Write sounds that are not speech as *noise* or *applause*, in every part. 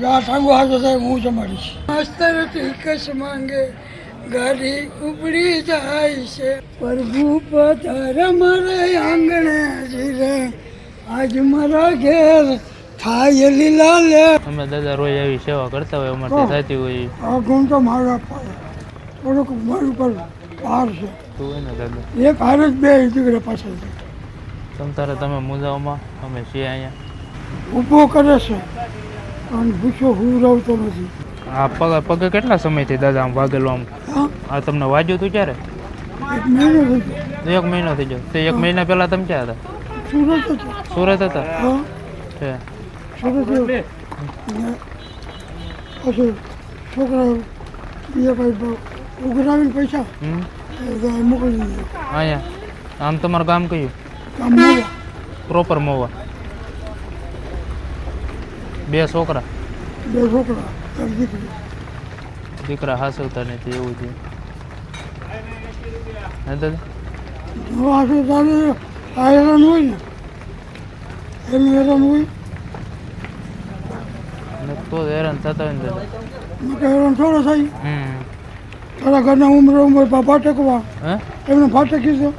જા ટાંગો હાથો થાય હું જમાડીશ માસ્તર કશ માંગે ગાડી ઉપડી જાય છે. પ્રભુ પધાર મારે આંગણે જીરે. આજ મારા ઘેર થાય લીલા લે. અમે દાદા રોજ આવી સેવા કરતા હોય અમારે થતી હોય. આ ગુણ તો મારા થોડુંક મારું પર પાર છે. એક હાર જ બે દીકરા પાછળ છે. તમ તારે તમે મુજાઓમાં અમે છીએ અહીંયા. ઊભો કરે છે. અને ભૂસો હુરવતો નથી. આ પગ પગે કેટલા સમયથી દાદા આમ વાગેલો આમ? હા? આ તમને વાજ્યું હતું ક્યારે? એક મહિનો થઈ એક મહિનો થઈ ગયો. તે એક મહિના પહેલા તમે ક્યાં હતા? સુરત હતા. સુરત હતા? હા. છે સુરત છોકરા બીજા ભાઈ ઉઘરાવીને પૈસા મોકલી દીધા. અહીંયા. આમ તમારું ગામ કયું? પ્રોપર મોવા. બે છોકરા. બે છોકરા એક દીકરી. દીકરા હાસવતા નથી એવું છે. હે દાદા? હોય ને. એનું હેરાન હોય. તો હેરાન થતા હોય ને દાદા. હેરાન થોડો થાય. હમ. તારા ઘરના ઉમરે ઉમરે ફાટકવા. હે? એમને ફાટકી કીધું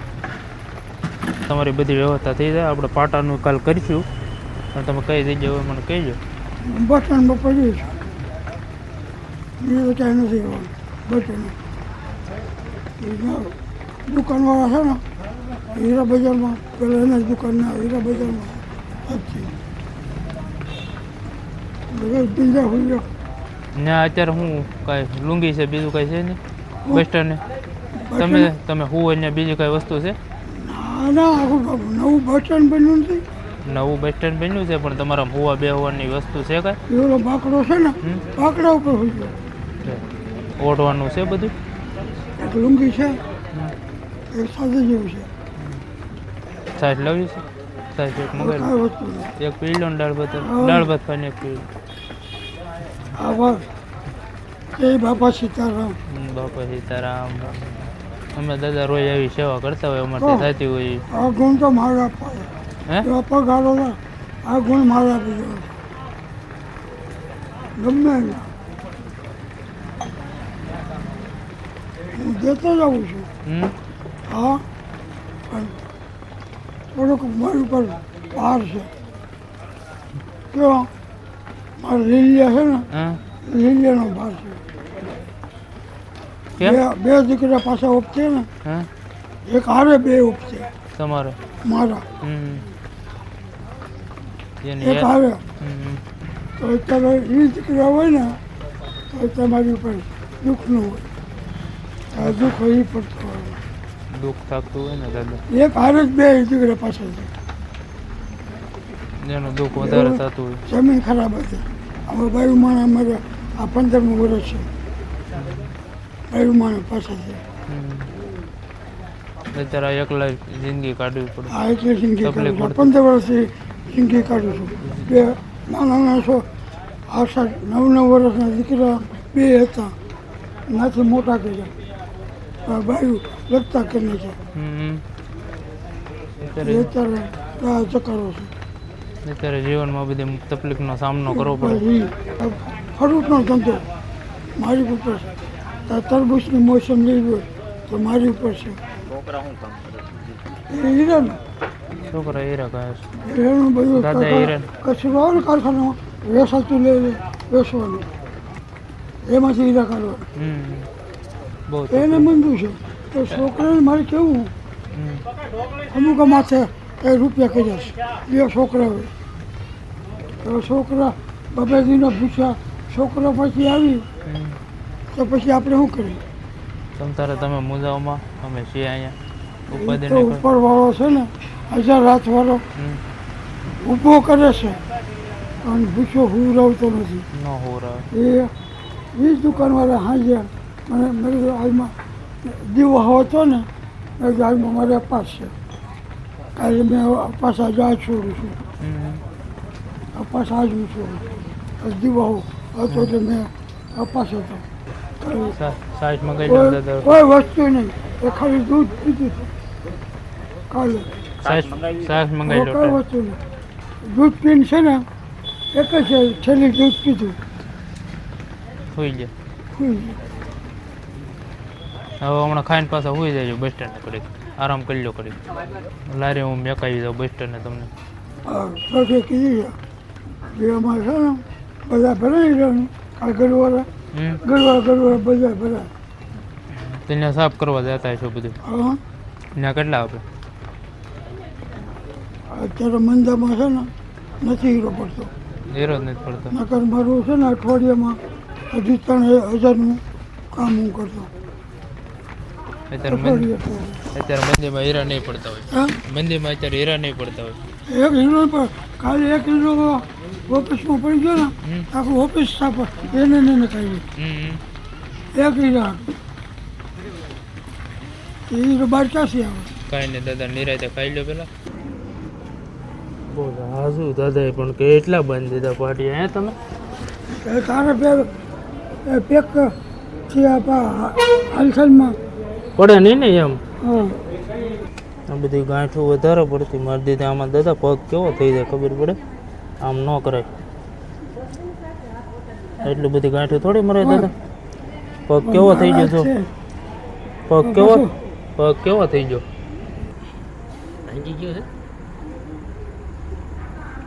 તમારી બધી વ્યવસ્થા થઈ જાય. આપણે પાટાનું કાલ કરીશું. અને તમે કઈ હવે મને કહેજો. બસ સ્ટેન્ડમાં પડ્યું છે બીજું તો ક્યાંય નથી રહેવાનું બસ દુકાનવાળા છે ને હીરા બજારમાં પેલા એના જ દુકાનના હીરા બજારમાં બધા બીજા હોય ને અત્યારે હું કાંઈ લુંગી છે બીજું કાંઈ છે નહીં? વેસ્ટર્ન તમે તમે હું અહીંયા બીજી કાંઈ વસ્તુ છે? ના ના આખું નવું બસ સ્ટેન્ડ બન્યું નથી. નવું બસ સ્ટેન્ડ બન્યું છે પણ તમારા હોવા બે હોવાની વસ્તુ છે કઈ? એવો બાકડો છે ને બાકડા ઉપર હોય છે. ઓઢવાનું છે બધું? એક લુંગી છે એક સાદી જેવું છે. સાઈડ લાવ્યું છે? સાઈડ એક મગાવી. એક પીળો દાળ ભાત દાળ ભાત ખાઈને એક પીળો આવા એ બાપા સીતારામ. બાપા સીતારામ. અમે દાદા રોજ આવી સેવા કરતા હોય અમારે. થતી હોય. આ ગુણ તો મારા હાલો ને આ ગુણ મારા બીજો ગમે હું દેતો જાઉં છું. હા? પણ થોડુંક મારી ઉપર ભાર છે. કેવો? મારા લીલિયા છે ને લીલિયાનો ભાર છે. બે દીકરા પાછા ઉપતે ને એક હારે બે ઉપતે તમારે? મારા. એક યાદ તો અત્યારે એ દીકરા હોય ને તો તમારી ઉપર દુઃખનું હોય. આ દુઃખ એ પડતું હોય. દુઃખ થાકતું હોય ને દાદા. એક હારે જ બે દીકરા પાછળ એનું દુઃખ વધારે થતું હોય. જમીન ખરાબ હતી. હવે બાયુ માણા અમારે આ પંદરમું વર્ષ છે. બાયુ માણા પાછળ છે. અત્યારે એકલા જિંદગી કાઢવી પડે. આ એટલે જિંદગી તકલીફ કાઢું છું પંદર વર્ષથી જિંદગી કાઢું છું. બે નાના છો. આ નવ નવ વર્ષના દીકરા બે હતા. નાથી મોટા કર્યા આ બાયું લગતા કરીને છે. હમ. અત્યારે આ ચકારો છે. અત્યારે જીવનમાં બધી તકલીફનો સામનો કરવો પડે. આ ધંધો. મારી ઉપર છે. તરબૂચની મોસમ લેવી હોય તો મારી ઉપર છે. એ હીરાનું છોકરા હીરા કહે છે? હીરાનું બધું દાદા હીરા. કચરો આવે ને કારખાનો વેસાતું લે વેસવાનું. એમાંથી હીરા કાઢવાનું. એને મંજૂર છે. તો છોકરાને મારે કેવું? અમુક માથે એ રૂપિયા કહી જશે બે છોકરા હોય. તો છોકરા બબેદીને પૂછ્યા છોકરા પછી આવી. તો પછી આપણે શું કરીએ? તમ તારે તમે મુજાઓમાં અમે છીએ અહીંયા. ઉપર ઉપરવાળો છે ને હજાર હાથવાળો ઊભો કરે છે. અને ભૂસો હુરવતો નથી. એ એ દુકાનવાળા હાજે મને મેં આજમાં દીવો હતો ને મેં હાલમાં મારે અપાસ છે. કાલે મેં અપાસ આજે આજ છોડું છું. અપાસ આજ હું છોડું છું. દીવો હતો એટલે મેં અપાસ હતો. કોઈ વસ્તુ નહીં. એ ખાલી દૂધ પીધું કાલે. સાઈઠ મંગાવી લો વસ્તુ દૂધ પીને છે ને એક જ છે છેલ્લી દૂધ પીધું. સુઈ ગયા. હવે હમણાં ખાઈને પાછા હોઈ જાય બસ સ્ટેન્ડ કરી આરામ કરી લો કરી લારી હું મેકાવી દઉં બસ સ્ટેન્ડને તમને. કીધું અમારે છે ને બધા ભરાઈ જવાનું આ ગરવાળા. હમ. ગરવા ગરવા બધા ભરાય. તેને સાફ કરવા જતા છો બધું. હા. ત્યાં કેટલા આપે? અત્યારે મંદામાં છે ને નથી હીરો પડતો. હીરો નથી પડતો. નકર મારું છે ને અઠવાડિયામાં હજી ત્રણ હજારનું કામ હું કરતો. અત્યારે મંદી અત્યારે મંદીમાં હીરા નહીં પડતા હોય. હા? મંદીમાં અત્યારે હીરા નહીં પડતા હોય. એક હીરો પર ખાલી એક હીરો ઓફિસમાં પડી ગયો ને આખું ઓફિસ સાફ એને નહીં નખાવી એક હીરા હીરો બાર ચાસી આવે? કાંઈ નહીં દાદા નિરાતે ખાઈ લો પેલા. બોલ હાજુ દાદાએ પણ કેટલા બંધ દીધા પાર્ટી હે તમે? એ તારે પેક એ પેકથી આપા હાલસલમાં. પડે નહીં ને એમ? આ બધી ગાંઠું વધારે પડતી મારી દીધી આમાં દાદા પગ કેવો થઈ જાય ખબર પડે? આમ ન કરાય. એટલી બધી ગાંઠું થોડી મરે દાદા? પગ કેવો થઈ ગયો છો? પગ કેવો? પગ કેવો થઈ ગયો?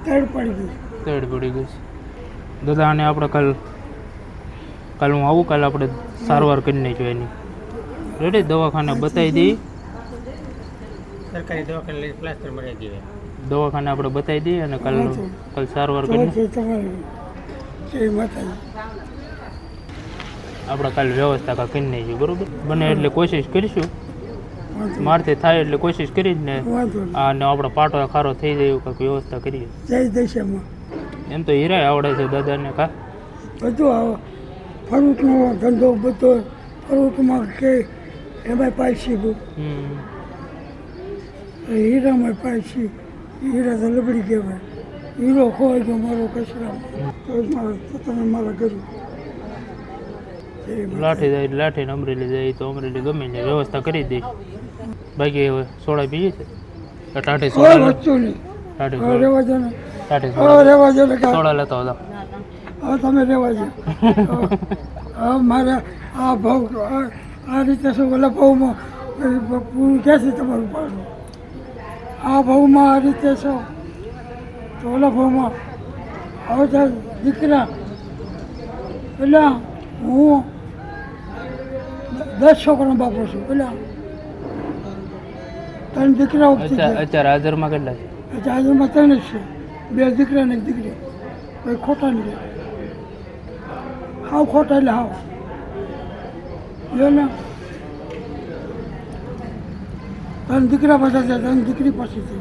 તેડ પડી ગઈ. તડ પડી ગઈ છે. દાદા આને આપણે કાલ કાલ હું આવું કાલ આપણે સારવાર કરી નાખ્યો એની. રેડી દવાખાને બતાવી દઈએ સરકારી દવાખાને લઈ પ્લાસ્ટર મળી દઈએ દવાખાને આપણે બતાવી દઈએ અને કાલ કાલ સારવાર કરી આપણે કાલ વ્યવસ્થા કરી નાખીએ બરોબર? બને એટલે કોશિશ કરીશું. મારથી થાય એટલે કોશિશ કરી જ ને. અને આપણો પાટો ખારો થઈ જાય એવું કંઈક વ્યવસ્થા કરીએ. જય દશામાં. એમ તો હીરાય આવડે છે દાદાને કા? બધું આવે ફરૂટનો ધંધો બધો ફરૂટમાં કે એમાં હમ. હીરામાં પાયસી હીરા તો લબડી કહેવાય. હીરો ખોવાય ગયો મારો કચરા તો તમે મારા ઘર. લાઠી જાય લાઠી ને અમરેલી જાય તો અમરેલી ગમે ને વ્યવસ્થા કરી દે. બાકી સોડા પીએ છે? ટાઢી સોડા વસ્તુ નહીં. ટાઢી દો ને. ટાઢી સોડા ને કાં સોડા લેતો હતા હવે તમે રહેવા જો *laughs* હવે મારે આ ભાવ આ રીતે શું ઓલા ભાવમાં પૂરું ક્યાંથી તમારું પાડું? આ ભાવમાં આ રીતે છો? તો ઓલા ભાવમાં. હવે દીકરા એટલે હું દસ છોકરાનો બાપો છું પેલા ત્રણ દીકરા ઉગતી અત્યારે ગયા અત્યારે હાજરમાં કેટલા છે એટલે આજુમાં ત્રણ જ છે બે દીકરા ને એક દીકરી કોઈ ખોટા નહીં હાવ ખોટા એટલે હાવ જો ને ત્રણ દીકરા પાછા છે ત્રણ દીકરી પાછી છે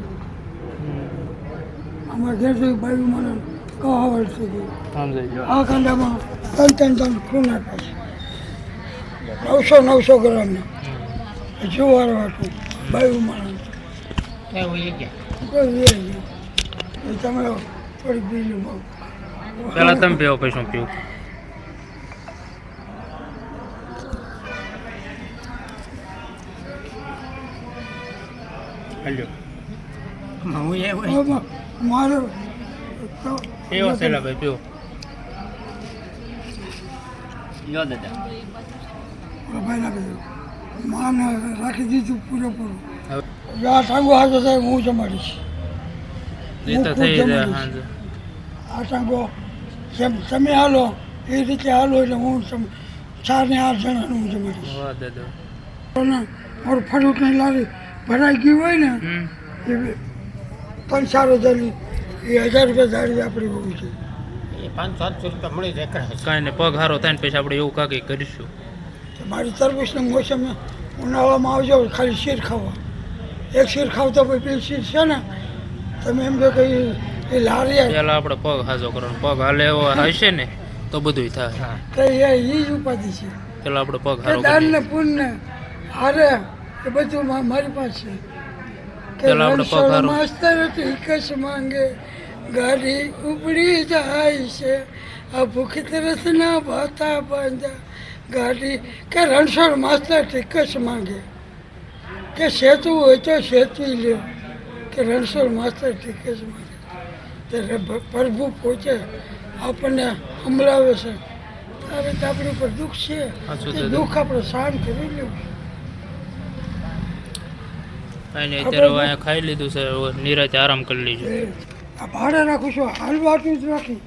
અમારા ઘેરથી બાયું મને કહાવડ થઈ ગઈ સમજાઈ ગયો આ કાંડામાં ત્રણ ત્રણ ત્રણ ખૂન આપ્યા છે નવસો નવસો ગ્રામના. જુવારો હતું. બાયું માણસ. તમે થોડી બીજું પેલા તમે પીવો પછી શું પીવું? હાલ્યો હું એવું મારો મારે તો પીવો સેલા ભાઈ પીવો? દાદા. ભાઈ નાખી દીધું માને રાખી દીધું પૂરેપૂરું. હવે આ ટાંગો હાથે થાય હું જમાડીશ. હાંજે. આ ટાંગો જેમ તમે હાલો એ રીતે હાલો એટલે હું ચાર ને આઠ જણાને હું જમાડીશ. મારું ફરૂટની લારી ભરાઈ ગયું હોય ને એ ત્રણ ચાર હજારની એ હજાર રૂપિયા ધારી આપણી હોવી છે એ પાંચસો સાતસો રૂપિયા મળી જાય કાંઈ ને પગ હારો થાય ને પછી આપણે એવું કાંઈ કરીશું. મારી તરબૂચની મોસમે ઉનાળામાં આવજો ખાલી શીર ખાવા. એક શીર ખાવ તો પછી પેલી શીર છે ને તમે એમ કહો કે એ- એ લારી પેલા આપણે પગ હાજો કરવાનો. પગ હાલે એવો હશે ને તો બધું થાય. તો એ એ જ ઉપાધિ છે. પેલા આપણે પગ હારો દાન ને પુણ્ય ને હારે એ બધું મારી પાસે. પેલા આપણે પગ હારો. માસ્તર ટીકસ માંગે ગાડી ઉપડી જાય છે. આ ભૂખ તરસ ના ભાતા બાંધા. ગાડી કે રણછોડ માસ્તર ટીકસ માંગે. કે સેતું હોય તો સેતુ લ્યો. કે રણછોડ માસ્તર ટીકસ માંગે. ત્યારે પ્રભુ પહોંચે આપણને હમલાવે છે. ત્યારે તો આપણી ઉપર દુઃખ છે. એ દુઃખ આપણે શાંત કરી લેવું કાંઈ અત્યારે અહીંયા ખાઈ લીધું છે. નિરાતે આરામ કરી લીજો આ ભાડે રાખું છું. હાલવાતું જ રાખી.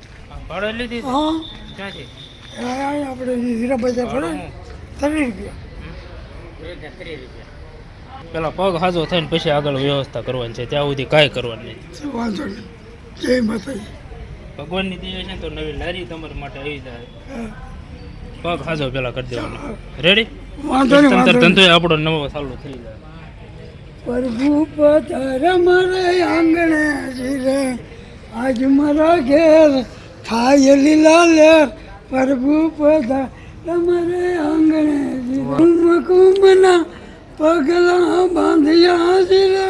ભાડે લીધી હા. ક્યાંથી? આપણે હીરા બજાર પડે ત્રીસ રૂપિયા. પેલા પગ હાજો થઈને પછી આગળ વ્યવસ્થા કરવાની છે ત્યાં સુધી કાંઈ કરવાની શું વાંધો નહીં. જય માતાજી. ભગવાનની દયા છે તો નવી લારી તમારા માટે આવી જાય. પગ હાજો પેલા કરી દેવાનો. રેડી વાંધો નહીં વાંધો નહીં. ધંધો આપણો નવો ચાલુ થઈ જાય. પ્રભુ પધાર મારે આંગણે જીરે. આજ મારા ઘેર થાય લીલા લેર પ્રભુ પધાર તમારે આંગણે કુંભના પગલા બાંધ્યા જીરે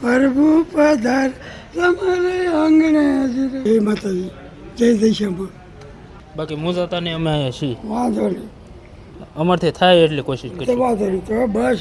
પ્રભુ પધાર તમારે આંગણે જીરે જય માતાજી જય દશામાં બાકી મુજાતાને અમે અહીંયા છીએ. વાંધો નહીં. અમારથી થાય એટલી કોશિશ કરી વાંધો નહીં તો બસ.